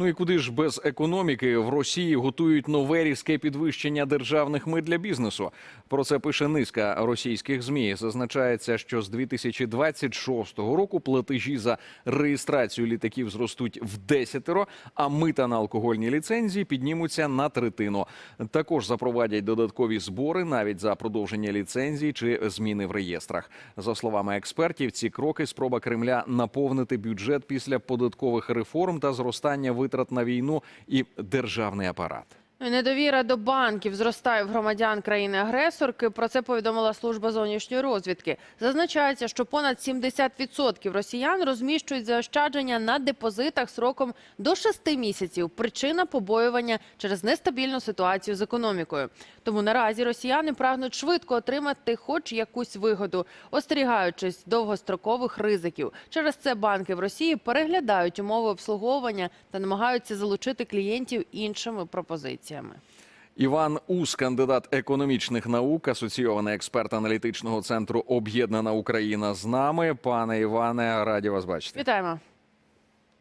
Ну і куди ж без економіки в Росії готують нове різке підвищення державних мит для бізнесу. Про це пише низка російських змі. Зазначається, що з 2026 року платежі за реєстрацію літаків зростуть в десятеро, а мита на алкогольні ліцензії піднімуться на третину. Також запровадять додаткові збори навіть за продовження ліцензій чи зміни в реєстрах. За словами експертів, ці кроки спроба Кремля наповнити бюджет після податкових реформ та зростання витрат на війну і державний апарат. Недовіра до банків зростає в громадян країни-агресорки. Про це повідомила служба зовнішньої розвідки. Зазначається, що понад 70% росіян розміщують заощадження на депозитах сроком до 6 місяців. Причина побоювання через нестабільну ситуацію з економікою. Тому наразі росіяни прагнуть швидко отримати хоч якусь вигоду, остерігаючись довгострокових ризиків. Через це банки в Росії переглядають умови обслуговування та намагаються залучити клієнтів іншими пропозиціями. Іван Ус, кандидат економічних наук, асоційований експерт аналітичного центру Об'єднана Україна з нами. Пане Іване, раді вас бачити. Вітаємо.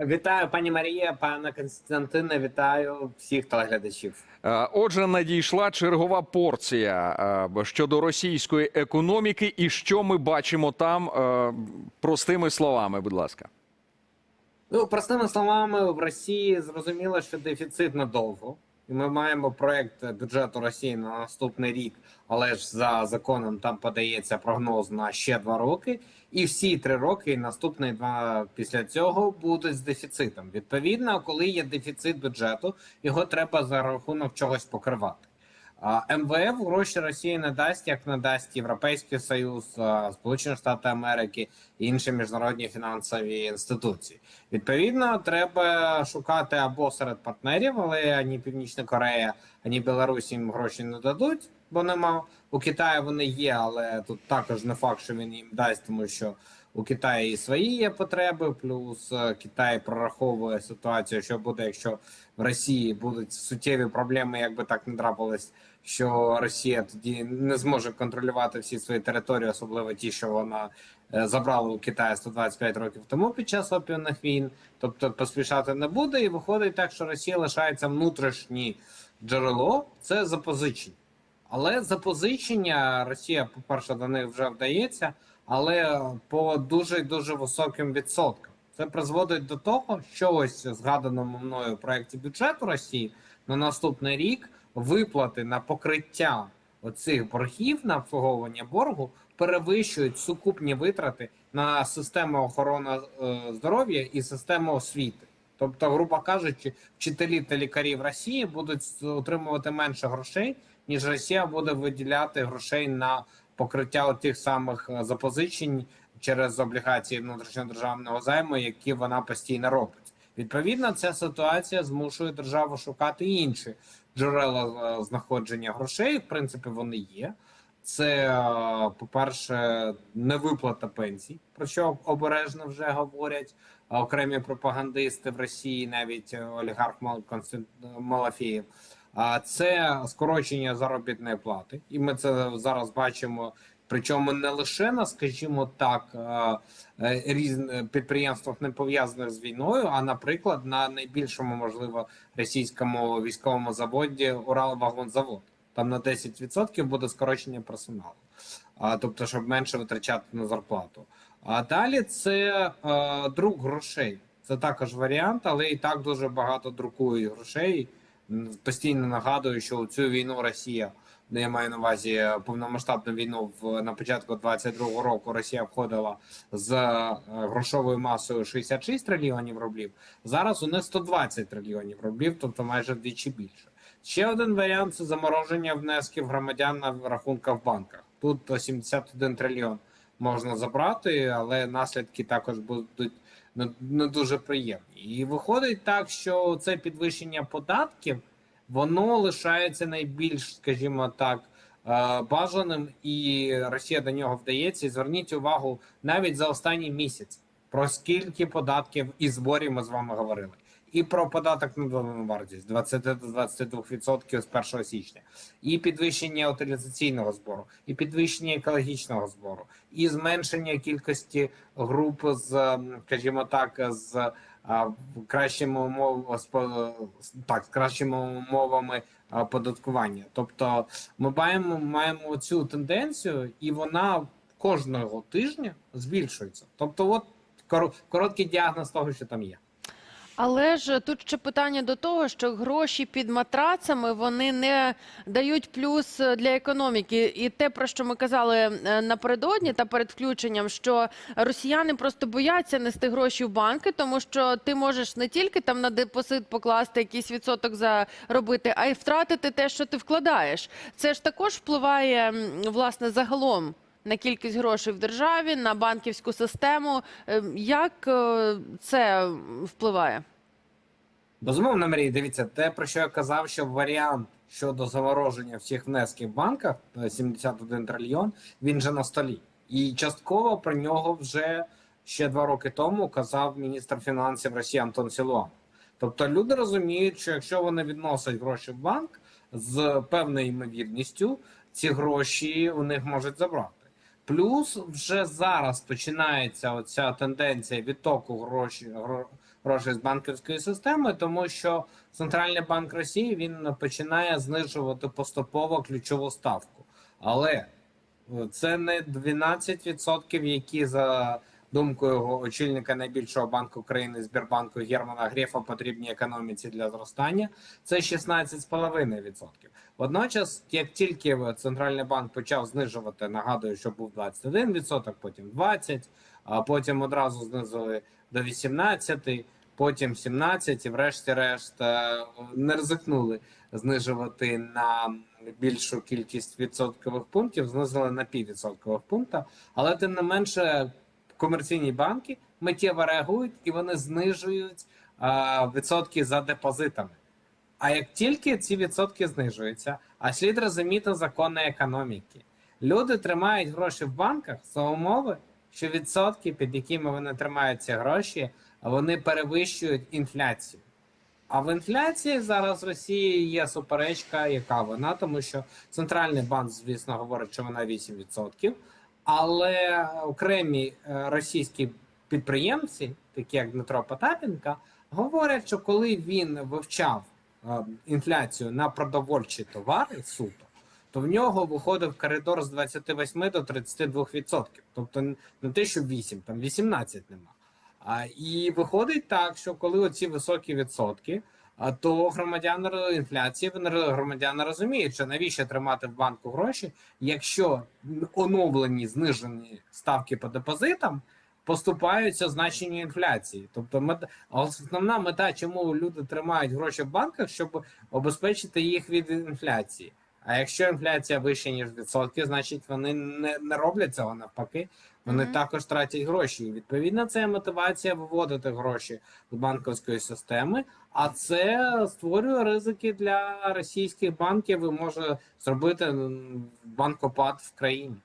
Вітаю, пані Марія, пане Константине, вітаю всіх телеглядачів. Е, Отже, надійшла чергова порція е, щодо російської економіки, і що ми бачимо там е, простими словами, будь ласка. Ну, простими словами, в Росії зрозуміло, що дефіцит надовго. І ми маємо проект бюджету Росії на наступний рік, але ж за законом там подається прогноз на ще два роки. І всі три роки, і наступні два після цього будуть з дефіцитом. Відповідно, коли є дефіцит бюджету, його треба за рахунок чогось покривати. МВФ гроші Росії не дасть, як надасть Європейський Союз, Сполучені Штати Америки і інші міжнародні фінансові інституції. Відповідно, треба шукати або серед партнерів, але ані Північна Корея, ані Білорусь їм гроші не дадуть, бо нема. У Китаї вони є, але тут також не факт, що він їм дасть, тому що у Китаї свої є потреби. Плюс е, Китай прораховує ситуацію, що буде, якщо в Росії будуть суттєві проблеми, якби так не трапилось, що Росія тоді не зможе контролювати всі свої території, особливо ті, що вона е, забрала у Китаї 125 років тому під час опіумних війн. Тобто поспішати не буде, і виходить так, що Росія лишається внутрішнє джерело це запозичення. Але запозичення Росія, по-перше, до них вже вдається, але по дуже дуже високим відсоткам. Це призводить до того, що ось згаданому мною проєкті бюджету Росії на наступний рік виплати на покриття оцих боргів на обслуговування боргу перевищують сукупні витрати на систему охорони е, здоров'я і систему освіти. Тобто, грубо кажучи, вчителі та лікарі в Росії будуть отримувати менше грошей, ніж Росія буде виділяти грошей на покриття тих самих е, запозичень через облігації внутрішнього державного займу, які вона постійно робить. Відповідно, ця ситуація змушує державу шукати інші джерела е, знаходження грошей. В принципі, вони є. Це, е, по-перше, невиплата пенсій, про що обережно вже говорять окремі пропагандисти в Росії, навіть олігарх Мал- Констан- Малафєєв. А це скорочення заробітної плати, і ми це зараз бачимо. Причому не лише на, скажімо так, різних підприємствах, не пов'язаних з війною, а наприклад, на найбільшому, можливо, російському військовому заводі Уралвагонзавод. Там на 10% буде скорочення персоналу, а тобто, щоб менше витрачати на зарплату. А далі це е, друк грошей. Це також варіант, але і так дуже багато друкують грошей. Постійно нагадую, що цю війну Росія, я маю на увазі повномасштабну війну в на початку 22-го року. Росія входила з е, грошовою масою 66 трильйонів рублів. Зараз у них 120 трильйонів рублів, тобто майже вдвічі більше. Ще один варіант це замороження внесків громадян на рахунках в банках. Тут 71 трильйон можна забрати, але наслідки також будуть не, дуже приємні. І виходить так, що це підвищення податків воно лишається найбільш, скажімо так, е, бажаним, і Росія до нього вдається. І зверніть увагу навіть за останній місяць про скільки податків і зборів ми з вами говорили. І про податок на додану вартість 20 до 22% з 1 січня, і підвищення утилізаційного збору, і підвищення екологічного збору, і зменшення кількості груп з, скажімо так, з кращими умовами так, з кращими умовами а, податкування. Тобто ми маємо, маємо цю тенденцію, і вона кожного тижня збільшується. Тобто, от короткий діагноз того, що там є. Але ж тут ще питання до того, що гроші під матрацами вони не дають плюс для економіки. І те, про що ми казали е, напередодні та перед включенням, що росіяни просто бояться нести гроші в банки, тому що ти можеш не тільки там на депозит покласти якийсь відсоток заробити, а й втратити те, що ти вкладаєш. Це ж також впливає власне загалом. На кількість грошей в державі, на банківську систему. Е, Як е, це впливає? Безумовно, Марія, дивіться, те, про що я казав, що варіант щодо замороження всіх внесків в банках е, 71 трильйон, він же на столі. І частково про нього вже ще два роки тому казав міністр фінансів Росії Антон Сілуан. Тобто люди розуміють, що якщо вони відносять гроші в банк з певною ймовірністю, ці гроші у них можуть забрати. Плюс вже зараз починається оця тенденція відтоку грошей, гро- грошей з банківської системи, тому що Центральний банк Росії він починає знижувати поступово ключову ставку. Але е, це не 12%, які за думкою очільника найбільшого банку країни Збірбанку Германа Грефа потрібні економіці для зростання. Це 16,5%. Водночас, як тільки центральний банк почав знижувати, нагадую, що був 21%, потім 20%, а потім одразу знизили до 18%, потім 17% і врешті-решт е, не ризикнули знижувати на більшу кількість відсоткових пунктів, знизили на піввідсоткових пункта. Але тим не менше, комерційні банки миттєво реагують і вони знижують відсотки за депозитами. А як тільки ці відсотки знижуються, а слід розуміти закони економіки, люди тримають гроші в банках за умови, що відсотки, під якими вони тримають ці гроші, вони перевищують інфляцію. А в інфляції зараз в Росії є суперечка, яка вона, тому що центральний банк, звісно, говорить, що вона 8%, але окремі е, російські підприємці, такі як Дмитро Потапенко, говорять, що коли він вивчав е, інфляцію на продовольчі товари суто, то в нього виходив коридор з 28 до 32%. Тобто не те, що 8, там 18 нема. А, і виходить так, що коли оці високі відсотки, то громадяни інфляції, громадяни розуміють, що навіщо тримати в банку гроші, якщо оновлені знижені ставки по депозитам поступаються значенню інфляції. Тобто мет... основна мета, чому люди тримають гроші в банках, щоб обезпечити їх від інфляції. А якщо інфляція вища ніж відсотки, значить вони не, не роблять цього навпаки. Вони Мгм. також тратять гроші. І відповідно, це мотивація виводити гроші з банківської системи, а це створює ризики для російських банків і може зробити банкопад в країні.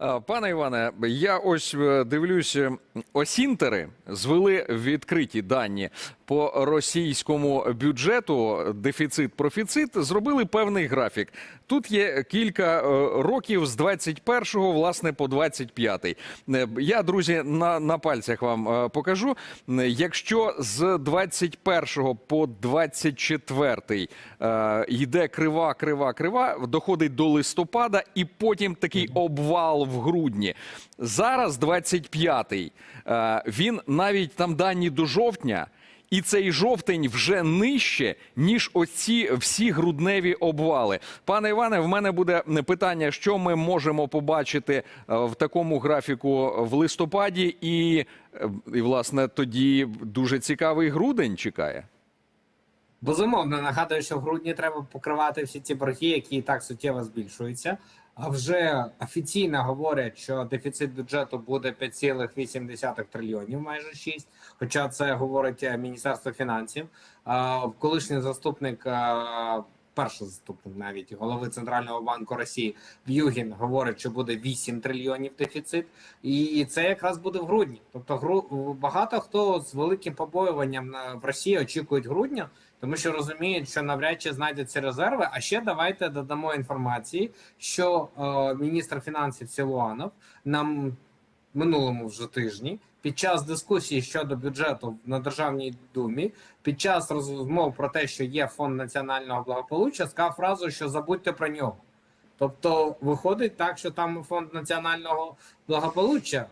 А, Пане Іване, я ось е, дивлюся, осінтери звели відкриті дані по російському бюджету. Дефіцит профіцит зробили певний графік. Тут є кілька е, років з 21-го, власне, по 25-й. Е, Я, друзі, на, на пальцях вам е, покажу. Е, Якщо з 21-го по 24-й е, йде крива, крива, крива, доходить до листопада, і потім такий обвал в грудні. Зараз 25-й, е, він навіть там дані до жовтня. І цей жовтень вже нижче, ніж оці всі грудневі обвали. Пане Іване, в мене буде питання, що ми можемо побачити е, в такому графіку в листопаді, і, е, і власне тоді дуже цікавий грудень чекає. Безумовно, нагадую, що в грудні треба покривати всі ці борги, які і так суттєво збільшуються. Вже офіційно говорять, що дефіцит бюджету буде 5,8 трильйонів, майже 6. Хоча це говорить е, Міністерство фінансів. Колишній заступник, а, перший заступник навіть голови Центрального банку Росії Б'югін говорить, що буде 8 трильйонів дефіцит, і це якраз буде в грудні. Тобто, багато хто з великим побоюванням на в Росії очікують грудня тому що розуміють, що навряд чи знайдуться резерви. А ще давайте додамо інформації, що е, міністр фінансів Силуанов нам минулому вже тижні під час дискусії щодо бюджету на державній думі, під час розмов про те, що є фонд національного благополуччя, сказав фразу, що забудьте про нього. Тобто виходить так, що там фонд національного благополуччя,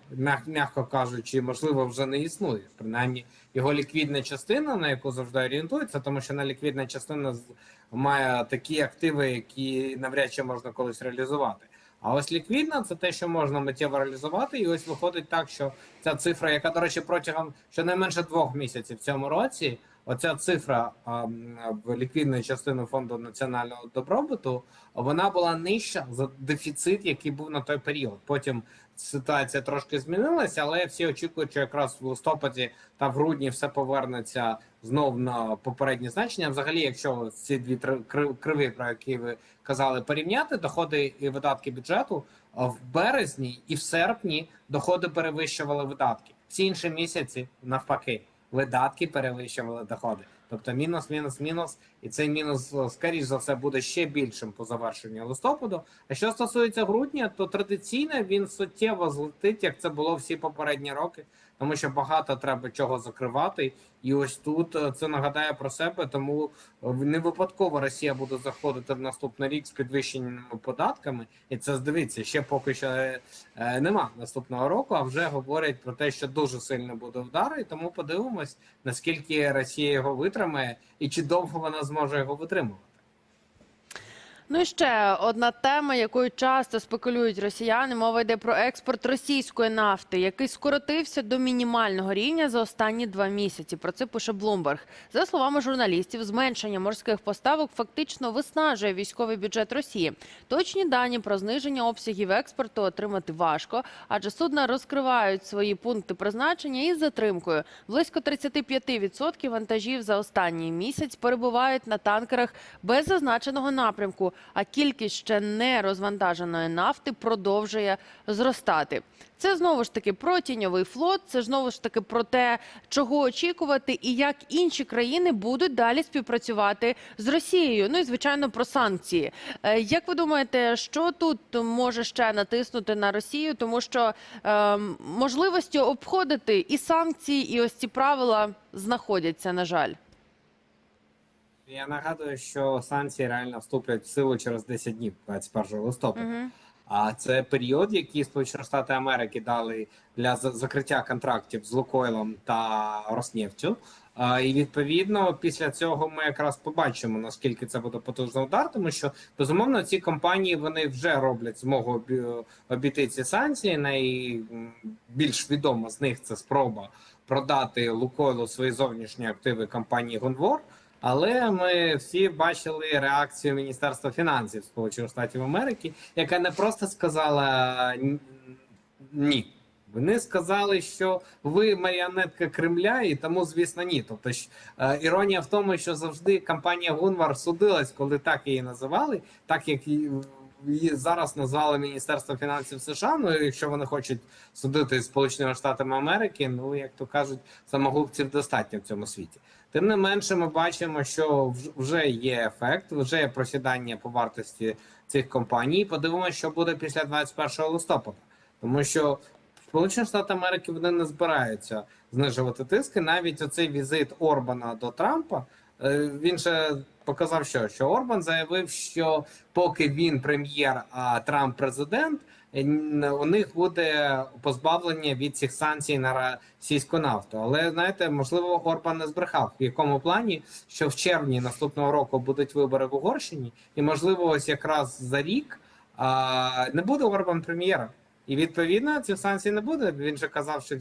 м'яко кажучи, можливо, вже не існує. Принаймні, його ліквідна частина, на яку завжди орієнтується, тому що на ліквідна частина має такі активи, які навряд чи можна колись реалізувати. А ось ліквідна це те, що можна миттєво реалізувати, і ось виходить так, що ця цифра, яка, до речі, протягом щонайменше двох місяців в цьому році, оця цифра в ліквідної частини фонду національного добробуту, вона була нижча за дефіцит, який був на той період. Потім ситуація трошки змінилася, але всі очікують, що якраз в листопаді та в грудні все повернеться знов на попередні значення. Взагалі, якщо ці дві три- кри- криви, про які ви казали, порівняти доходи і видатки бюджету в березні і в серпні доходи перевищували видатки. Всі інші місяці навпаки видатки перевищували доходи. Тобто мінус, мінус, мінус, і цей мінус, скоріш за все, буде ще більшим по завершенню листопаду. А що стосується грудня, то традиційно він суттєво злетить, як це було всі попередні роки, тому що багато треба чого закривати. І ось тут е, це нагадає про себе, тому е, не випадково Росія буде заходити в наступний рік з підвищеними податками, і це здивиться ще поки що е, нема наступного року. А вже говорять про те, що дуже сильно буде удар, і тому подивимось, наскільки Росія його витримає, і чи довго вона зможе його витримувати. Ну і ще одна тема, якою часто спекулюють росіяни. Мова йде про експорт російської нафти, який скоротився до мінімального рівня за останні два місяці. Про це пише Bloomberg. За словами журналістів, зменшення морських поставок фактично виснажує військовий бюджет Росії. Точні дані про зниження обсягів експорту отримати важко, адже судна розкривають свої пункти призначення із затримкою. Близько 35% вантажів за останній місяць перебувають на танкерах без зазначеного напрямку, а кількість ще не розвантаженої нафти продовжує зростати. Це знову ж таки про тіньовий флот. Це знову ж таки про те, чого очікувати, і як інші країни будуть далі співпрацювати з Росією. Ну і звичайно про санкції. Е, Як ви думаєте, що тут може ще натиснути на Росію? Тому що е, можливості обходити і санкції, і ось ці правила знаходяться, на жаль. Я нагадую, що санкції реально вступлять в силу через 10 днів, 21 листопада. Угу. А це період, який Сполучені Штати Америки дали для закриття контрактів з Лукойлом та Роснефтю. І відповідно після цього ми якраз побачимо наскільки це буде потужний удар, тому що безумовно ці компанії вони вже роблять змогу обійти ці санкції. Найбільш відома з них це спроба продати Лукойлу свої зовнішні активи компанії Гонвор. Але ми всі бачили реакцію Міністерства фінансів Сполучених Штатів Америки, яка не просто сказала ні. Вони сказали, що ви маріонетка Кремля, і тому, звісно, ні. Тобто ж, е, іронія в тому, що завжди компанія Гунвар судилась, коли так її називали, так як її зараз назвали Міністерство фінансів США. Ну якщо вони хочуть судити Сполученими Штатами Америки, ну як то кажуть, самогубців достатньо в цьому світі. Тим не менше, ми бачимо, що вже є ефект, вже є просідання по вартості цих компаній. Подивимося, що буде після 21 листопада, тому що Сполучені Штати Америки вони не збираються знижувати тиски. Навіть оцей візит Орбана до Трампа. е, Він же показав, що, що Орбан заявив, що поки він прем'єр, а Трамп президент, у них буде позбавлення від цих санкцій на російську нафту. Але знаєте, можливо, Орбан не збрехав в якому плані, що в червні наступного року будуть вибори в Угорщині, і можливо, ось якраз за рік а, не буде Орбан прем'єром. І відповідно цих санкцій не буде. Він же казав, що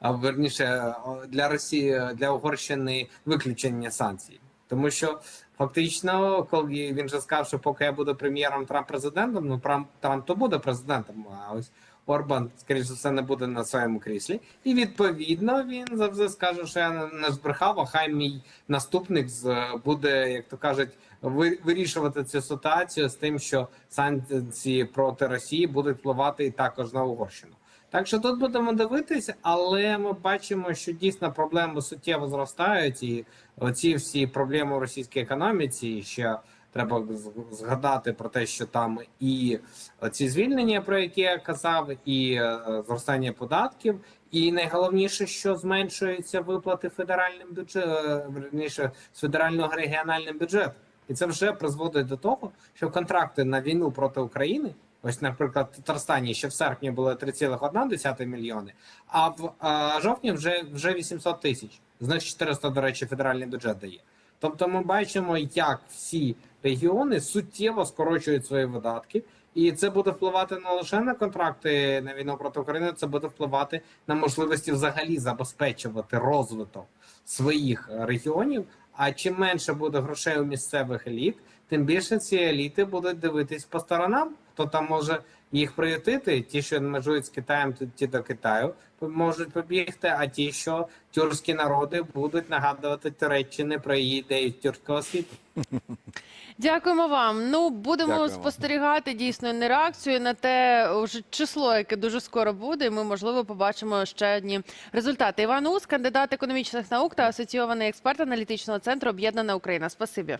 верніше для Росії для Угорщини виключення санкцій, тому що фактично, коли він же сказав, що поки я буду прем'єром Трамп президентом, ну Трамп, Трамп то буде президентом. А ось Орбан, скоріш за все, не буде на своєму кріслі. І відповідно він завжди скаже, що я не- збрехав, а хай мій наступник з буде, як то кажуть, ви- вирішувати цю ситуацію з тим, що санкції проти Росії будуть впливати і також на Угорщину. Так що тут будемо дивитися, але ми бачимо, що дійсно проблеми суттєво зростають, і оці всі проблеми у російській економіці і ще треба згадати про те, що там і ці звільнення, про які я казав, і е, зростання податків, І найголовніше, що зменшуються виплати федеральним бюджетом, верніше, з федерального регіональним бюджетом. І це вже призводить до того, що контракти на війну проти України, ось, наприклад, в Татарстані ще в серпні було 3,1 мільйони, а в е, жовтні вже, вже 800 тисяч. З них 400, до речі, федеральний бюджет дає. Тобто ми бачимо, як всі регіони суттєво скорочують свої видатки, і це буде впливати не лише на контракти на війну проти України, це буде впливати на можливості взагалі забезпечувати розвиток своїх регіонів. А чим менше буде грошей у місцевих еліт, тим більше ці еліти будуть дивитись по сторонам, хто там може їх приютити. Ті, що межують з Китаєм, ті до Китаю можуть побігти. А ті, що тюркські народи будуть нагадувати Туреччини про її ідею тюркського світу. Дякуємо вам. Ну будемо Дякуємо. спостерігати дійсно не реакцію на те вже число, яке дуже скоро буде. і Ми можливо побачимо ще одні результати. Іван Ус, кандидат економічних наук та асоційований експерт аналітичного центру Об'єднана Україна. Спасибі.